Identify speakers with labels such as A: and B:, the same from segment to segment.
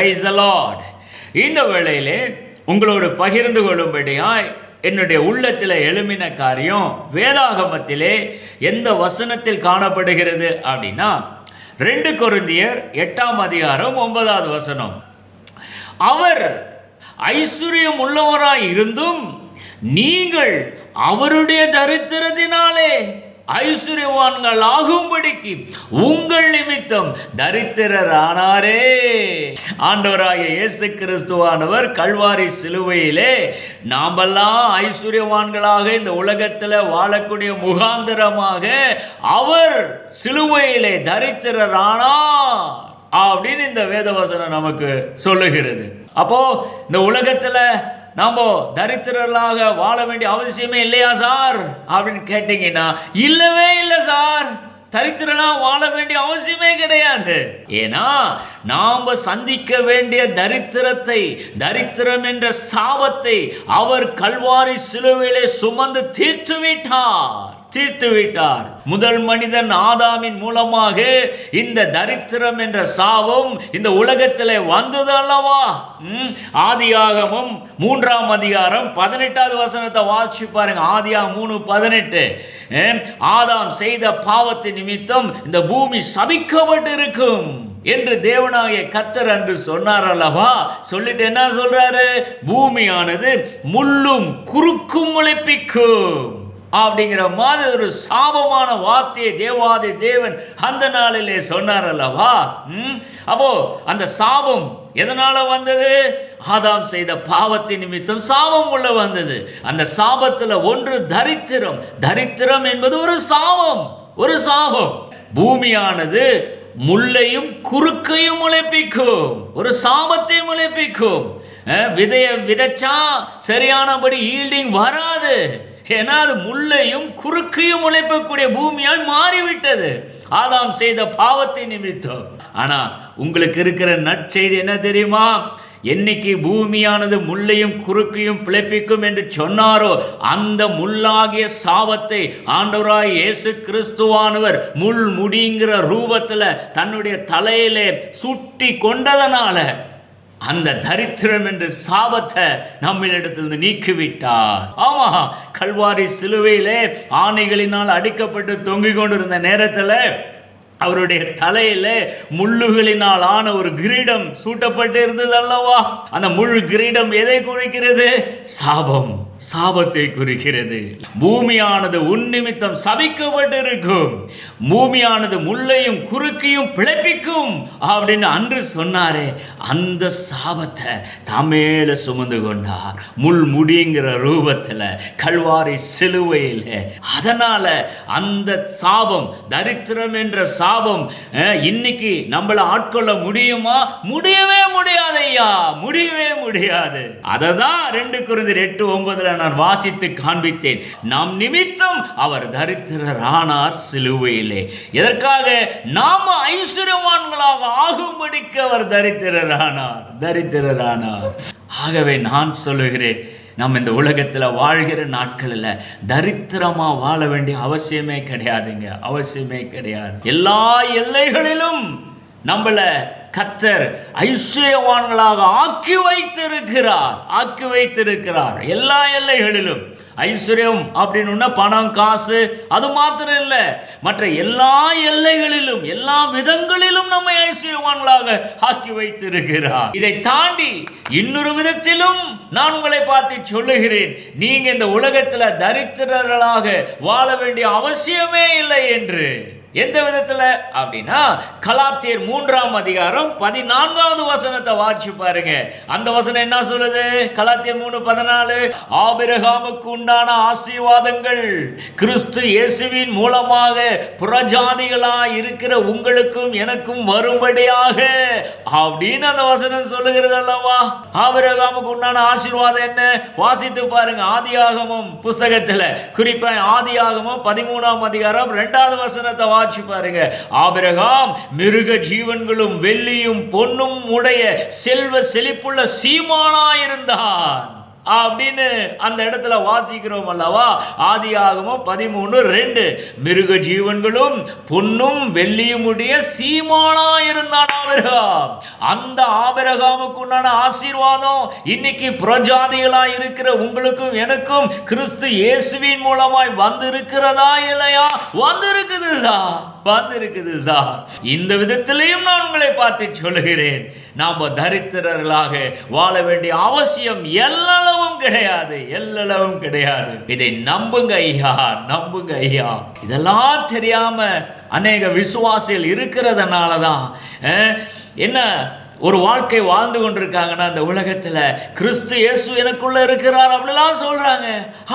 A: ஹalleluya Lord இந்த வேளையிலே உங்களோடு பகிர்ந்து கொள்ளும்படியாய் என்னுடைய உள்ளத்தில் எழுமின காரியம் வேதாகமத்திலே எந்த வசனத்தில் காணப்படுகிறது அப்படின்னா ரெண்டு கொரிந்தியர் எட்டாம் அதிகாரம் ஒன்பதாவது வசனம். அவர் ஐஸ்வர்யம் உள்ளவராய் இருந்தும் நீங்கள் அவருடைய தரித்திரத்தினாலே ஐஸ்வர்யவான்கள் ஆகும்படிக்கு உங்கள் நிமித்தம் தரித்திரரானாரே. ஆண்டவராக இயேசு கிறிஸ்துவானவர் கல்வாரி சிலுவையிலே நாமெல்லாம் ஐஸ்வர்யவான்களாக இந்த உலகத்தில் வாழக்கூடிய முகாந்திரமாக அவர் சிலுவையிலே தரித்திரரானா அப்படின்னு இந்த வேதவசனம் நமக்கு சொல்லுகிறது. அப்போ இந்த உலகத்தில் நாம தரித்திரர்களாக வாழ வேண்டிய அவசியமே இல்லையா சார்? அப்படின்னு கேட்டீங்கன்னா இல்லவே இல்லை சார். தரித்திரலாம் வாழ வேண்டிய அவசியமே கிடையாது. ஏன்னா நாம் சந்திக்க வேண்டிய தரித்திரத்தை தரித்திரம் என்ற சாபத்தை அவர் கல்வாரி சிலுவையிலே சுமந்து தீர்த்து விட்டார் தீர்த்து விட்டார். முதல் மனிதன் ஆதாமின் மூலமாக இந்த தரித்திரம் என்ற சாபம் இந்த உலகத்தில் வந்தது அல்லவா ஆதியாகமும் மூன்றாம் அதிகாரம் பதினெட்டாவது வசனத்தை வாசிச்சு பாருங்க. ஆதியா மூணு பதினெட்டு. ஆதாம் செய்த பாவத்தின் நிமித்தம் இந்த பூமி சபிக்கப்பட்டு இருக்கும் என்று தேவனாகிய கத்தர் அன்று சொன்னார் அல்லவா சொல்லிட்டு என்ன சொல்றாரு? பூமியானது முள்ளும் குறுக்கும் முளைப்பிக்கும். அப்படிங்கிற மாதிரி ஒரு சாபமான வார்த்தையை தேவாதி தேவன் அந்த நாளிலே சொன்னார் அல்லவா? ம்? அப்போ அந்த சாபம் எதனால வந்தது? ஆதாம் செய்த பாவத்தின் நிமித்தம் சாபம் உள்ள வந்தது. அந்த சாபத்தில் ஒன்று தரித்திரம். தரித்திரம் என்பது ஒரு சாபம். ஒரு சாபம். பூமியானது முள்ளையும் குறுக்கையும் முளைப்பிக்கும். ஒரு சாபத்தை முளைப்பிக்கும். விதைய விதைச்சா சரியானபடி ஈல்டிங் வராது. ஏன்னா அது முள்ளையும் குறுக்கையும் உழைப்பக்கூடிய பூமியால் மாறிவிட்டது. ஆதாம் செய்த பாவத்தை நிமித்தம். ஆனா உங்களுக்கு இருக்கிற நற்செய்தி என்ன தெரியுமா? என்னைக்கு பூமியானது முள்ளையும் குறுக்கையும் பிழைப்பிக்கும் என்று சொன்னாரோ அந்த முள்ளாகிய சாபத்தை ஆண்டவராய் இயேசு கிறிஸ்துவானவர் முள் முடிங்கிற ரூபத்தில் தன்னுடைய தலையிலே சுட்டி கொண்டதனால அந்த தரித்திரம் என்ற சாபத்தை நம்மளிடத்திலிருந்து நீக்கிவிட்டார். ஆமா கல்வாரி சிலுவையிலே ஆணைகளினால் அடிக்கப்பட்டு தொங்கிக் கொண்டிருந்த நேரத்தில் அவருடைய தலையில முள்ளுகளினால் ஆன ஒரு கிரீடம் சூட்டப்பட்டு இருந்தது அல்லவா? அந்த முள் கிரீடம் எதை குறிக்கிறது? சாபம். சாபத்தை குறிக்கிறது பூமியானது உன் நிமித்தம் சபிக்கப்பட்டிருக்கும். பூமியானது முள்ளையும் குறுக்கியும் பிழைப்பிக்கும் அப்படின்னு அன்று சொன்னாரே. அந்த சாபத்தை தமேல சுமந்து கொண்டார். முள் முடிங்கிற ரூபத்தில் கல்வாரி சிலுவையில். அதனால அந்த சாபம் தரித்திரம் என்ற சாபம் அஹ், இன்னைக்கு நம்மளை ஆட்கொள்ள முடியுமா? முடியவே முடியாது ஐயா முடியவே முடியாது. அதை தான் ரெண்டு குருந்தர் எட்டு ஒன்பதுல நான் வாசித்து காண்பித்தேன். நாம் நிமித்தம் அவர் தரித்திரரானார் சிலுவையிலே. எதற்காக? நாம ஐஸ்வர்யவான்களாக ஆகும்படிக்கு அவர் தரித்திரரானார். தரித்திரரானார். ஆகவே நான் சொல்லுகிறேன் நம்ம இந்த உலகத்தில் வாழ்கிற நாட்களில் தரித்திரமாக வாழ வேண்டிய அவசியமே கிடையாதுங்க. அவசியமே கிடையாது. எல்லா எல்லைகளிலும் நம்மள கத்தர் ஐஸ்வர்யவான்களாக ஆக்கி வைத்திருக்கிறார் ஆக்கி வைத்திருக்கிறார். எல்லா எல்லைகளிலும். ஐஸ்வர்யம் அப்படின்னா பணம் காசு அது மாத்திரம் இல்லை. மற்ற எல்லா எல்லைகளிலும் எல்லா விதங்களிலும் நம்மை ஐஸ்வர்யவான்களாக ஆக்கி வைத்திருக்கிறார். இதை தாண்டி இன்னொரு விதத்திலும் நான் உங்களை பார்த்து சொல்லுகிறேன். நீங்க இந்த உலகத்துல தரித்திரர்களாக வாழ வேண்டிய அவசியமே இல்லை என்று. எந்த விதத்தில்? அப்படின்னா கலாத்தியர் மூன்றாம் அதிகாரம் பதினான்காவது வசனத்தை வாட்சி பாருங்க. அந்த வசனம் என்ன சொல்லுது? கலாத்தியர் மூணு பதினாலு ஆபிரகாமுக்கு உண்டான ஆசீர்வாதங்கள் கிறிஸ்து இயேசுவின் மூலமாக புறஜாதிகளா இருக்கிற உங்களுக்கும் எனக்கும் வரும்படியாக. அப்படின்னு அந்த வசனம் சொல்லுகிறது அல்லவா? ஆபிரகாமுக்கு உண்டான ஆசீர்வாதம் என்ன? வாசித்து பாருங்க. ஆதியாகமும் புஸ்தகத்துல குறிப்பா ஆதியாகமும் பதிமூணாம் அதிகாரம் ரெண்டாவது வசனத்தை வாட்சி பாருங்க. ஆபிரகாம் மிருக ஜீவன்களும் வெள்ளியும் பொன்னும் உடைய செல்வ செழிப்புள்ள சீமானாயிருந்தான். அப்படின்னு அந்த இடத்துல வாசிக்கிறோம் அல்லவா ஆதி ஆகமும் பதிமூணு ரெண்டு. மிருக ஜீவன்களும் பொன்னும் வெள்ளியும் உடைய சீமானா இருந்தான் ஆபிரகாம். அந்த ஆபிரகாமுக்கு உண்டான ஆசீர்வாதம் இன்னைக்கு பிரஜாதிகளா இருக்கிற உங்களுக்கும் எனக்கும் கிறிஸ்து இயேசுவின் மூலமாய் வந்திருக்கிறதா இல்லையா? வந்திருக்குது சார். வந்திருக்குது சார். இந்த விதத்திலையும் நான் உங்களை பார்த்து சொல்லுகிறேன். நாம் தரித்திரர்களாக வாழ வேண்டிய அவசியம் எல்லாம் எல்லளவும் கிடையாது எல்லளவும் கிடையாது. இதை நம்புங்க ஐயா நம்புங்க ஐயா. இதெல்லாம் தெரியாம அநேக விசுவாசிகள் இருக்கிறதுனால தான் என்ன ஒரு வாழ்க்கை வாழ்ந்து கொண்டிருக்காங்கன்னா அந்த உலகத்தில் கிறிஸ்து இயேசு எனக்குள்ளே இருக்கிறார் அப்படிலாம் சொல்கிறாங்க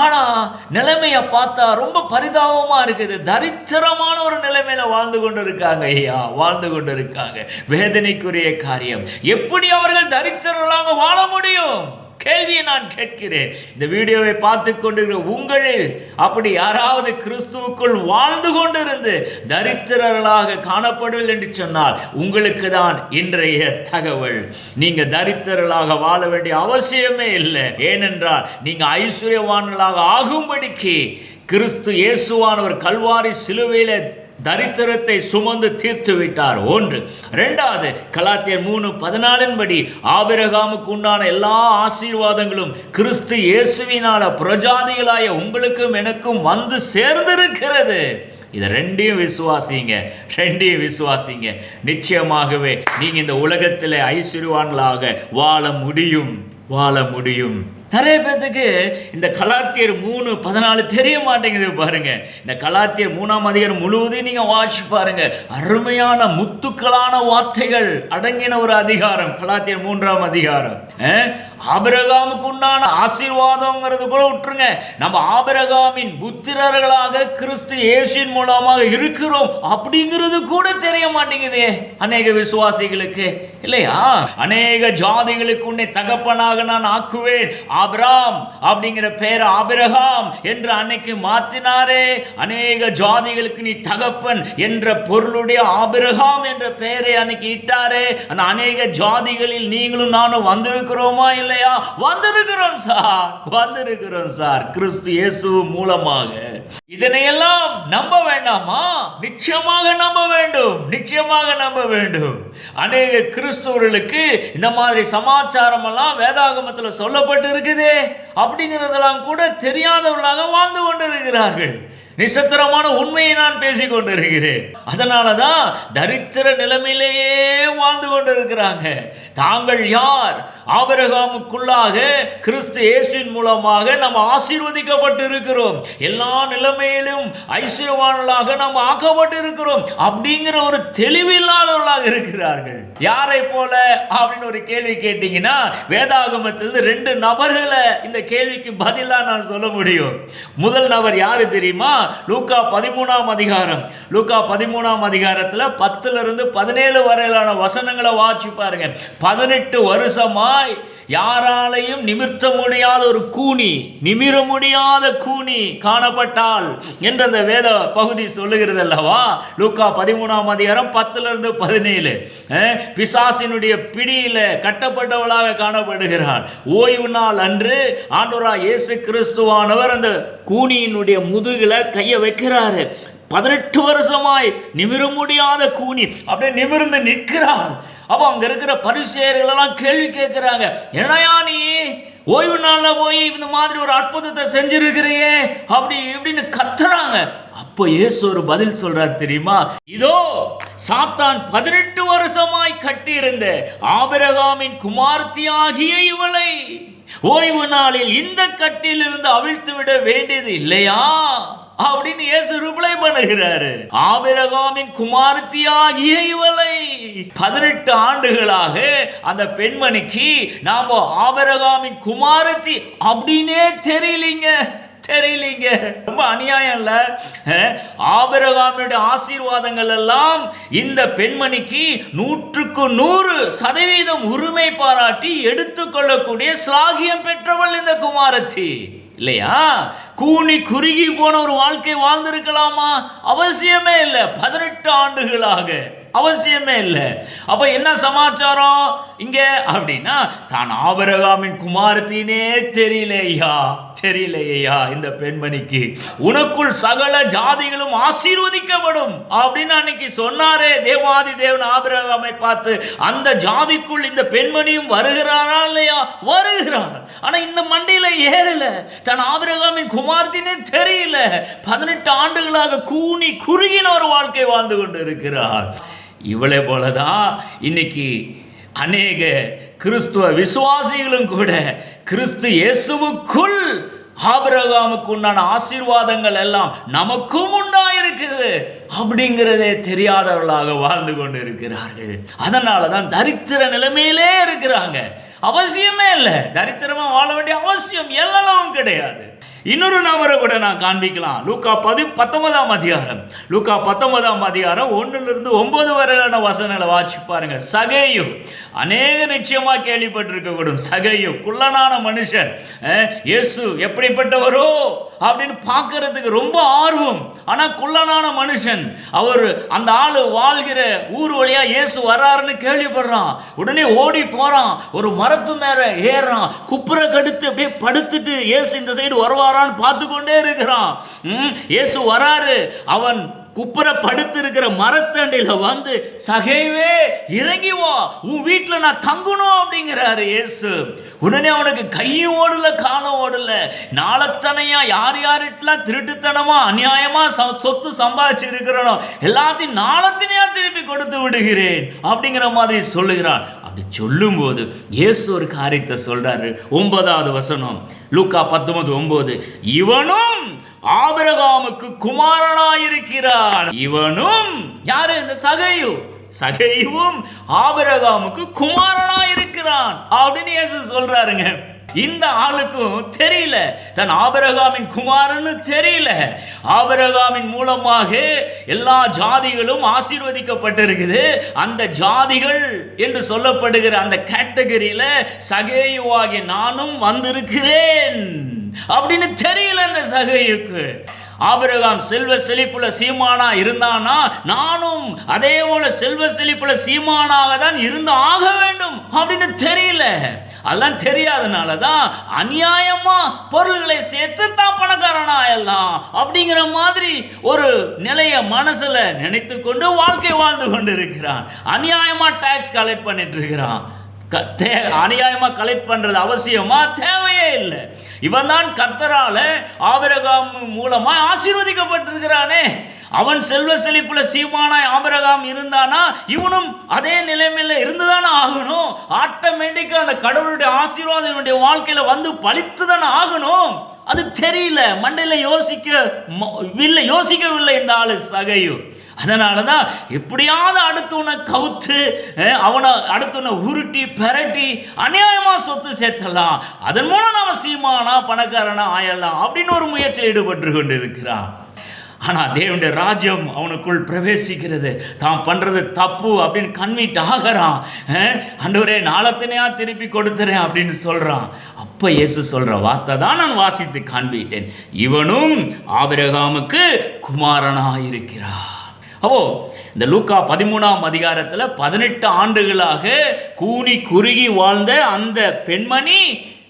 A: ஆனால் நிலைமையை பார்த்தா ரொம்ப பரிதாபமாக இருக்குது. தரித்திரமான ஒரு நிலைமையில் வாழ்ந்து கொண்டு இருக்காங்க ஐயா வாழ்ந்து கொண்டு இருக்காங்க வேதனைக்குரிய காரியம். எப்படி அவர்கள் தரித்திரர்களாக வாழ முடியும்? கேள்வியை நான் கேட்கிறேன். இந்த வீடியோவை பார்த்து கொண்டிருக்கிற உங்களில் அப்படி யாராவது கிறிஸ்துவுக்குள் வாழ்ந்து கொண்டிருந்து தரித்திரர்களாக காணப்படவில்லை என்று சொன்னால் உங்களுக்கு தான் இன்றைய தகவல். நீங்க தரித்திரர்களாக வாழ வேண்டிய அவசியமே இல்லை. ஏனென்றால் நீங்க ஐஸ்வர்யவான்களாக ஆகும்படிக்கு கிறிஸ்து இயேசுவானவர் கல்வாரி சிலுவையில் தரித்திரத்தை சுமந்து தீர்த்து விட்டார் ஒன்று. ரெண்டாவது கலாத்தியர் மூணு பதினாலின் படி ஆபிரகாமுக்கு உண்டான எல்லா ஆசீர்வாதங்களும் கிறிஸ்து இயேசுவினால பிரஜாதிகளாய உங்களுக்கும் எனக்கும் வந்து சேர்ந்திருக்கிறது. இதை ரெண்டையும் விசுவாசிங்க ரெண்டையும் விசுவாசிங்க. நிச்சயமாகவே நீங்கள் இந்த உலகத்தில் ஐஸ்வர்யவான்களாக வாழ முடியும் வாழ முடியும். நிறைய பேர்த்துக்கு இந்த கலாத்தியர் மூணு பதினாலு தெரிய மாட்டேங்குது பாருங்க. இந்த கலாத்தியர் மூணாம் அதிகாரம் முழுவதையும் நீங்க வாட்சி பாருங்க. அருமையான முத்துக்களான வார்த்தைகள் அடங்கின ஒரு அதிகாரம் கலாத்தியர் மூன்றாம் அதிகாரம். ஆபிரகாமுக்கு உண்டான ஆசீர்வாதங்கிறது கூட விட்டுருங்க. நம்ம ஆபிரகாமின் புத்திரர்களாக கிறிஸ்து இயேசுவின் மூலமாக இருக்கிறோம் அப்படிங்கிறது கூட தெரிய மாட்டேங்குதே. அநேக விசுவாசிகளுக்கு இல்லையா? அநேக ஜாதிகளுக்கு உன்னை தகப்பனாக நான் ஆக்குவேன். ஆபிராம் அப்படிங்கிற பேர் ஆபிரகாம் என்று அன்னைக்கு மாற்றினாரே அநேக ஜாதிகளுக்கு நீ தகப்பன் என்ற பொருளுடைய ஆபிரகாம் என்ற பெயரை அன்னைக்கு இட்டாரே. அந்த அநேக ஜாதிகளில் நீங்களும் நானும் வந்திருக்கிறோமா இல்லை இல்லையா? வந்திருக்கிறோம் சார். வந்திருக்கிறோம் சார். கிறிஸ்து இயேசு மூலமாக. இதனையெல்லாம் நம்ப வேண்டாமா? நிச்சயமாக நம்ப வேண்டும். நிச்சயமாக நம்ப வேண்டும். அநேக கிறிஸ்தவர்களுக்கு இந்த மாதிரி சமாச்சாரம் எல்லாம் வேதாகமத்துல சொல்லப்பட்டு இருக்குது அப்படிங்கிறதெல்லாம் கூட தெரியாதவர்களாக வாழ்ந்து கொண்டு இருக்கிறார்கள் நிசத்திரமான உண்மையை நான் பேசிக் கொண்டிருக்கிறேன். அதனால தான் தரித்திர நிலைமையிலேயே வாழ்ந்து கொண்டிருக்கிறாங்க. தாங்கள் யார்? ஆபரகாமுக்குள்ளாக கிறிஸ்து இயேசுவின் மூலமாக நாம் ஆசீர்வதிக்கப்பட்டு இருக்கிறோம் எல்லா நிலைமையிலும் ஐஸ்வர்யவான்களாக நாம் ஆக்கப்பட்டு இருக்கிறோம் அப்படிங்கிற ஒரு தெளிவில்லாதவர்களாக இருக்கிறார்கள். யாரை போல? அப்படின்னு ஒரு கேள்வி கேட்டீங்கன்னா வேதாகமத்திலிருந்து ரெண்டு நபர்களை இந்த கேள்விக்கு பதிலாக நான் சொல்ல முடியும். முதல் நபர் யாரு தெரியுமா? லூக்கா பதிமூணாம் அதிகாரம். லூக்கா பதிமூணாம் அதிகாரத்தில் பத்துலேருந்து பதினேழு வரையிலான வசனங்களை வாட்சி பாருங்க. பதினெட்டு வருஷமாய் யாராலையும் நிமிர்த்த முடியாத ஒரு கூனி நிமிர முடியாத கூனி காணப்பட்டால் என்ற அந்த வேத பகுதி சொல்லுகிறது அல்லவா? லூக்கா பதிமூணாம் அதிகாரம் பத்துலேருந்து பதினேழு. பிசாசினுடைய பிடியில் கட்டப்பட்டவளாக காணப்படுகிறார் ஓய்வு நாள் அன்று ஆண்டோரா இயேசு கிறிஸ்துவானவர் அந்த கூனியினுடைய முதுகில் கையை வைக்கிறாரு. பதினெட்டு வருஷமாய் நிமிர முடியாத கூனி அப்படியே நிமிர்ந்து நிற்கிறார். அப்போ அங்கே இருக்கிற பரிசேயர்கள் எல்லாம் கேள்வி கேட்குறாங்க. என்னையா நீ? ஓய்வு நாளில் போய் இந்த மாதிரி ஒரு அற்புதத்தை செஞ்சிருக்கிறியே? அப்படி இப்படின்னு கத்துறாங்க. அப்போ இயேசு ஒரு பதில் சொல்றார் தெரியுமா? இதோ சாத்தான் பதினெட்டு வருஷமாய் கட்டியிருந்த ஆபிரகாமின் குமார்த்தியாகிய இவளை ஓய்வு நாளில் இந்த கட்டிலிருந்து அவிழ்த்து விட வேண்டியது இல்லையா? அப்படின்னு இயேசு ரிப்ளை பண்ணுகிறாரு. ஆபிரகாமின் குமாரத்தியாகிய இவளை பதினெட்டு ஆண்டுகளாக அந்த பெண்மணிக்கு நாம ஆபிரகாமின் குமாரத்தி அப்படின்னே தெரியலீங்க தெரியலீங்க. ரொம்ப அநியாயம் இல்ல. அஹ், ஆபிரகாமினுடைய ஆசீர்வாதங்கள் எல்லாம் இந்த பெண்மணிக்கு நூற்றுக்கு நூறு சதவீதம் உரிமை பாராட்டி எடுத்துக்கொள்ளக்கூடிய ஸ்லாகியம் பெற்றவள் இந்த குமாரத்தி. இல்லையா? கூனி குறுகி போன ஒரு வாழ்க்கை வாழ்ந்திருக்கலாமா? அவசியமே இல்லை. பதினெட்டு ஆண்டுகளாக. அவசியமே இல்லை. அப்போ என்ன சமாச்சாரம்? இங்கே அப்படின்னா தான் ஆபரகாமின் குமாரத்தினே தெரியலையா? தெரியலையா இந்த பெண்மணிக்கு? உனக்குள் சகல ஜாதிகளும் ஆசீர்வதிக்கப்படும். அப்படின்னு அன்னைக்கு சொன்னாரே தேவாதி தேவன் ஆபிரகாமை பார்த்து அந்த ஜாதிக்குள் இந்த பெண்மணியும் வருகிறாரா இல்லையா? வருகிறார். ஆனா இந்த மண்டையில ஏறல. தன் ஆபிரகாமின் குமார்த்தினே தெரியல. பதினெட்டு ஆண்டுகளாக கூனி குறுகின ஒரு வாழ்க்கை வாழ்ந்து கொண்டு இருக்கிறார் இவளை போலதான் இன்னைக்கு அநேக கிறிஸ்துவ விசுவாசிகளும் கூட கிறிஸ்து இயேசுவுக்குள் ஆபிரகாமுக்கு உண்டான ஆசீர்வாதங்கள் எல்லாம் நமக்கும் உண்டாயிருக்குது. அப்படிங்கிறதே தெரியாதவர்களாக வாழ்ந்து கொண்டு இருக்கிறார்கள் அதனால தான் தரித்திர நிலைமையிலே இருக்கிறாங்க. அவசியமே இல்லை. தரித்திரமா வாழ வேண்டிய அவசியம் எல்லாம் கிடையாது. இன்னொரு நபரை கூட நான் காண்பிக்கலாம். லூக்கா பதி பத்தொன்பதாம் அதிகாரம். லூக்கா பத்தொன்பதாம் அதிகாரம் ஒன்றிலிருந்து ஒன்பது வரையிலான வசனங்களை வாசி பாருங்க. சகையும் அநேக நிச்சயமாக கேள்விப்பட்டிருக்கக்கூடும். சகையும் குள்ளனான மனுஷன். இயேசு எப்படிப்பட்டவரோ அப்படின்னு பார்க்கறதுக்கு ரொம்ப ஆர்வம். ஆனால் குள்ளனான மனுஷன் அவர் அந்த ஆள் வாழ்கிற ஊர் வழியா இயேசு வர்றாருன்னு கேள்விப்படுறான். உடனே ஓடி போகிறான் ஒரு மரத்து மேலே ஏறான் குப்புற கடுத்து அப்படியே படுத்துட்டு இயேசு இந்த சைடு வருவாரான்னு பார்த்து கொண்டே இருக்கிறான். ம், இயேசு வராரு. அவன் குப்புற படுத்து இருக்கிற மரத்தண்டையில வந்து சகைவே இறங்கி வா உன் வீட்டில் நான் தங்கணும் அப்படிங்கிறாரு இயேசு. உடனே அவனுக்கு கையும் ஓடல காலம் ஓடல. நாளத்தனையா யார் யார்கிட்டலாம் திருட்டுத்தனமா அநியாயமா சொத்து சம்பாதிச்சு இருக்கிறனோ எல்லாத்தையும் நாளத்தினையா திருப்பி கொடுத்து விடுகிறேன் அப்படிங்கிற மாதிரி சொல்லுகிறான் அப்படி சொல்லும்போது இயேசு ஒரு காரியத்தை சொல்கிறாரு ஒன்பதாவது வசனம் லூக்கா பத்தொன்பது ஒன்பது. இவனும் ஆபிரகாமுக்கு குமாரனாயிருக்கிறான் இவனும் யாரு? இந்த சகையு. சகையும் ஆபிரகாமுக்கு குமாரனாயிருக்கிறான் அப்படின்னு இயேசு சொல்றாருங்க. இந்த ஆளுக்கும் தெரியல. தன் ஆபரகாமின் குமாரன்னு தெரியல. ஆபரகாமின் மூலமாக எல்லா ஜாதிகளும் ஆசீர்வதிக்கப்பட்டிருக்குது. அந்த ஜாதிகள் என்று சொல்லப்படுகிற அந்த கேட்டகரியில சகேயுவாகிய நானும் வந்திருக்கிறேன். அப்படின்னு தெரியல அந்த சகையுக்கு. ஆபிரகாம் செல்வ செழிப்புல சீமானா இருந்தானா? நானும் அதே போல செல்வ செழிப்புல சீமானாக தான் இருந்து ஆக வேண்டும் அப்படின்னு தெரியல. அதெல்லாம் தெரியாதனால தான் அநியாயமா பொருள்களை சேர்த்து தான் பணக்காரனா எல்லாம் அப்படிங்கிற மாதிரி ஒரு நிலைய மனசுல நினைத்து கொண்டு வாழ்க்கை வாழ்ந்து கொண்டு இருக்கிறான் அநியாயமா டாக்ஸ் கலெக்ட் பண்ணிட்டு இருக்கிறான். தே- அநியாயமா கலெக்ட் பண்றது அவசியமா? தேவையே இல்லை. இவன் தான் கர்த்தரால ஆபிரகாம் மூலமா ஆசீர்வதிக்கப்பட்டிருக்கிறானே. அவன் செல்வ செழிப்புல சீமானாய் ஆபிரகாம் இருந்தானா? இவனும் அதே நிலைமையில இருந்துதானே ஆகணும். ஆட்டோமேட்டிக்கா அந்த கடவுளுடைய ஆசீர்வாதம் இவனுடைய வாழ்க்கையில வந்து பழித்துதானே ஆகணும். அது தெரியல. மண்டையில யோசிக்க ம- இல்லை யோசிக்கவில்லை இந்த ஆளு சகையும் அதனால தான் எப்படியாவது அடுத்தவனை கவுத்து அவனை அடுத்தவனை உருட்டி பெரட்டி அநியாயமாக சொத்து சேர்த்தலாம் அதன் மூலம் நம்ம சீமானா பணக்காரனா ஆயலாம் அப்படின்னு ஒரு முயற்சியில் ஈடுபட்டு கொண்டு இருக்கிறான் ஆனால் தேவனுடைய ராஜ்யம் அவனுக்குள் பிரவேசிக்கிறது. தான் பண்ணுறது தப்பு அப்படின்னு கன்வீட் ஆகிறான். அன்றுவரே ஆண்டவரே நாளத்தினையா திருப்பி கொடுத்துறேன் அப்படின்னு சொல்கிறான் அப்போ இயேசு சொல்கிற வார்த்தை தான் நான் வாசித்து காண்பித்தேன். இவனும் ஆபிரகாமுக்கு குமாரனாயிருக்கிறார். அப்போ இந்த லூக்கா பதிமூணாம் அதிகாரத்தில் பதினெட்டு ஆண்டுகளாக கூனி குறுகி வாழ்ந்த அந்த பெண்மணி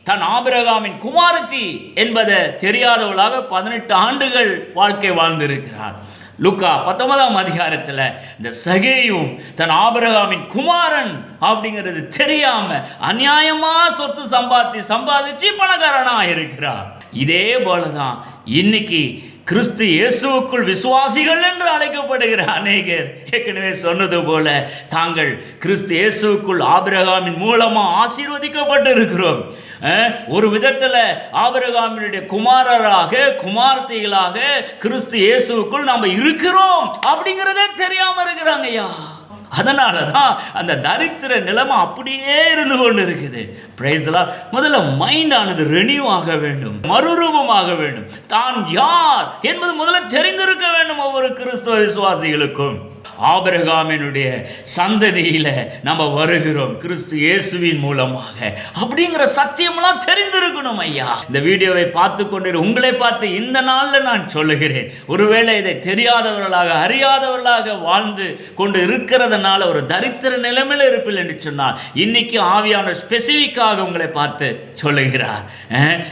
A: தன் ஆபிரகாமின் குமாரத்தி என்பதை தெரியாதவளாக பதினெட்டு ஆண்டுகள் வாழ்க்கை வாழ்ந்திருக்கிறார் லுக்கா பத்தொன்பதாம் அதிகாரத்தில் இந்த சகேயும் தன் ஆபிரகாமின் குமாரன் அப்படிங்கிறது தெரியாம அநியாயமா சொத்து சம்பாதி சம்பாதிச்சு பணக்காரனா இருக்கிறார் இதே போலதான் இன்னைக்கு கிறிஸ்து இயேசுவுக்குள் விசுவாசிகள் என்று அழைக்கப்படுகிற அநேகர். ஏற்கனவே சொன்னது போல தாங்கள் கிறிஸ்து இயேசுவுக்குள் ஆபிரகாமின் மூலமாக ஆசீர்வதிக்கப்பட்டு இருக்கிறோம் ஒரு விதத்தில் ஆபிரகாமினுடைய குமாரராக குமார்த்திகளாக கிறிஸ்து இயேசுவுக்குள் நாம் இருக்கிறோம் அப்படிங்கிறதே தெரியாமல் இருக்கிறாங்க ஐயா அதனால தான் அந்த தரித்திர நிலைமை அப்படியே இருந்து கொண்டு இருக்குது பிரைஸ்லாம் முதல்ல மைண்ட் ஆனது ரெனியூ ஆக வேண்டும். மறுரூபமாக வேண்டும். தான் யார் என்பது முதல்ல தெரிந்திருக்க வேண்டும் ஒவ்வொரு கிறிஸ்துவ விசுவாசிகளுக்கும். ஆபிரகாமினுடைய சந்ததியில நம்ம வருகிறோம் கிறிஸ்து இயேசுவின் மூலமாக. அப்படிங்கிற சத்தியம்லாம் தெரிந்திருக்கணும் ஐயா. இந்த வீடியோவை பார்த்து கொண்டு உங்களை பார்த்து இந்த நாள்ல நான் சொல்லுகிறேன். ஒருவேளை இதை தெரியாதவர்களாக அறியாதவர்களாக வாழ்ந்து கொண்டு இருக்கிறதுனால ஒரு தரித்திர நிலைமையில இருப்பில் என்று சொன்னால் இன்னைக்கு ஆவியான ஸ்பெசிஃபிக்காக உங்களை பார்த்து சொல்லுகிறார்.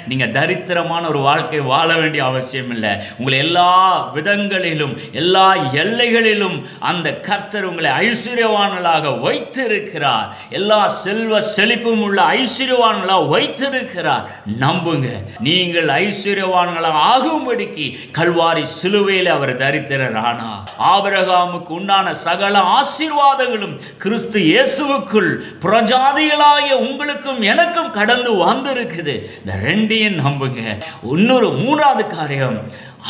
A: நீங்கள் நீங்க தரித்திரமான ஒரு வாழ்க்கை வாழ வேண்டிய அவசியம் இல்லை. உங்களை எல்லா விதங்களிலும் எல்லா எல்லைகளிலும் அந்த கர்த்தர் உங்களை ஐஸ்வர்யவான்களாக வைத்திருக்கிறார். எல்லா செல்வ செழிப்பும் உள்ள ஐஸ்வர்யவான்களாக வைத்திருக்கிறார். நம்புங்க நீங்கள் ஐஸ்வர்யவான்களாக ஆகும்படிக்கு கல்வாரி சிலுவையில் அவர் தரித்திரர் ஆனார் ஆபரகாமுக்கு உண்டான சகல ஆசீர்வாதங்களும் கிறிஸ்து இயேசுவுக்குள் பிரஜாதிகளாய உங்களுக்கும் எனக்கும் கடந்து வந்திருக்குது. இந்த ரெண்டையும் நம்புங்க. இன்னொரு மூன்றாவது காரியம்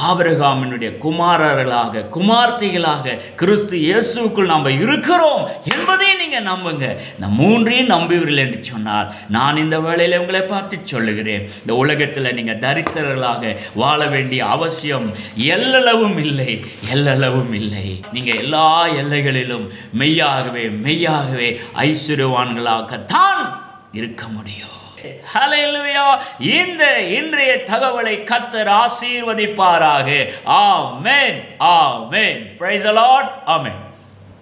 A: ஆபிரகாமினுடைய குமாரர்களாக குமார்த்திகளாக கிறிஸ்து இயேசுவுக்குள் நாம் இருக்கிறோம் என்பதையும் நீங்கள் நம்புங்க. நான் மூன்றையும் நம்புவீர்கள் என்று சொன்னால் நான் இந்த வேலையில் உங்களை பார்த்து சொல்லுகிறேன். இந்த உலகத்தில் நீங்கள் தரித்திரர்களாக வாழ வேண்டிய அவசியம் எல்லளவும் இல்லை எல்லளவும் இல்லை. நீங்கள் எல்லா எல்லைகளிலும் மெய்யாகவே மெய்யாகவே ஐஸ்வர்யவான்களாகத்தான் இருக்க முடியும். ஹalleluya இந்த இன்றைய தகவலை கத்தர் ஆசீர்வதிப்பாராக. ஆமேன் ஆமேன் பிரைஸ் அலாட் ஆமேன்